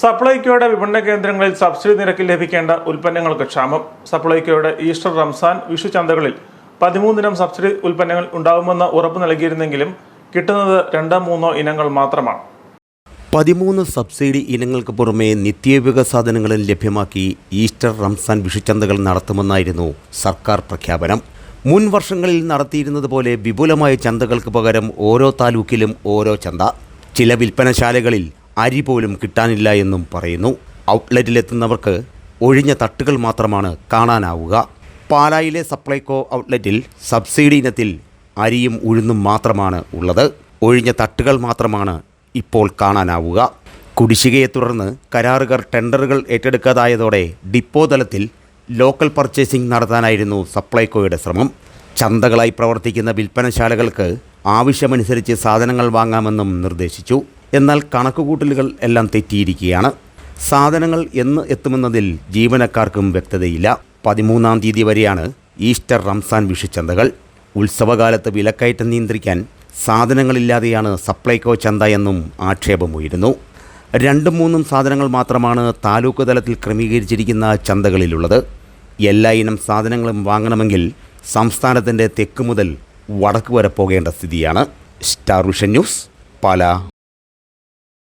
സപ്ലൈകോയുടെ വിപണന കേന്ദ്രങ്ങളിൽ സബ്സിഡി നിരക്കിൽ ലഭിക്കേണ്ട ഉൽപ്പന്നങ്ങൾക്ക് ക്ഷാമം. സപ്ലൈകോയുടെ ഈസ്റ്റർ റംസാൻ വിഷു ചന്തകളിൽ പതിമൂന്നിനം സബ്സിഡി ഉൽപ്പന്നങ്ങൾ ഉണ്ടാവുമെന്ന് ഉറപ്പ് നൽകിയിരുന്നെങ്കിലും കിട്ടുന്നത് രണ്ടോ മൂന്നോ ഇനങ്ങൾ മാത്രമാണ്. പതിമൂന്ന് സബ്സിഡി ഇനങ്ങൾക്ക് പുറമെ നിത്യോപയോഗ സാധനങ്ങളും ലഭ്യമാക്കി ഈസ്റ്റർ റംസാൻ വിഷുചന്തകൾ നടത്തുമെന്നായിരുന്നു സർക്കാർ പ്രഖ്യാപനം. മുൻ വർഷങ്ങളിൽ നടത്തിയിരുന്നത് പോലെ വിപുലമായ ചന്തകൾക്ക് പകരം ഓരോ താലൂക്കിലും ഓരോ ചന്ത. ചില വിൽപ്പനശാലകളിൽ അരി പോലും കിട്ടാനില്ല എന്നും പറയുന്നു. ഔട്ട്ലെറ്റിലെത്തുന്നവർക്ക് ഒഴിഞ്ഞ തട്ടുകൾ മാത്രമാണ് കാണാനാവുക. പാലായിലെ സപ്ലൈകോ ഔട്ട്ലെറ്റിൽ സബ്സിഡി ഇനത്തിൽ അരിയും ഉഴുന്നും മാത്രമാണ് ഉള്ളത്. ഒഴിഞ്ഞ തട്ടുകൾ മാത്രമാണ് ഇപ്പോൾ കാണാനാവുക. കുടിശ്ശികയെ തുടർന്ന് കരാറുകാർ ടെൻഡറുകൾ ഏറ്റെടുക്കാതായതോടെ ഡിപ്പോ തലത്തിൽ ലോക്കൽ പർച്ചേസിംഗ് നടത്താനായിരുന്നു സപ്ലൈകോയുടെ ശ്രമം. ചന്തകളായി പ്രവർത്തിക്കുന്ന വിൽപ്പനശാലകൾക്ക് ആവശ്യമനുസരിച്ച് സാധനങ്ങൾ വാങ്ങാമെന്നും നിർദ്ദേശിച്ചു. എന്നാൽ കണക്കുകൂട്ടലുകൾ എല്ലാം തെറ്റിയിരിക്കുകയാണ്. സാധനങ്ങൾ എന്ന് എത്തുമെന്നതിൽ ജീവനക്കാർക്കും വ്യക്തതയില്ല. പതിമൂന്നാം തീയതി വരെയാണ് ഈസ്റ്റർ റംസാൻ വിഷുചന്തകൾ. ഉത്സവകാലത്ത് വിലക്കയറ്റം നിയന്ത്രിക്കാൻ സാധനങ്ങളില്ലാതെയാണ് സപ്ലൈകോ ചന്ത എന്നും ആക്ഷേപമുയരുന്നു. രണ്ടും മൂന്നും സാധനങ്ങൾ മാത്രമാണ് താലൂക്ക് തലത്തിൽ ക്രമീകരിച്ചിരിക്കുന്ന ചന്തകളിലുള്ളത്. എല്ലാ ഇനം സാധനങ്ങളും വാങ്ങണമെങ്കിൽ സംസ്ഥാനത്തിന്റെ തെക്ക് മുതൽ വടക്ക് വരെ പോകേണ്ട സ്ഥിതിയാണ്. Star vision news Pala.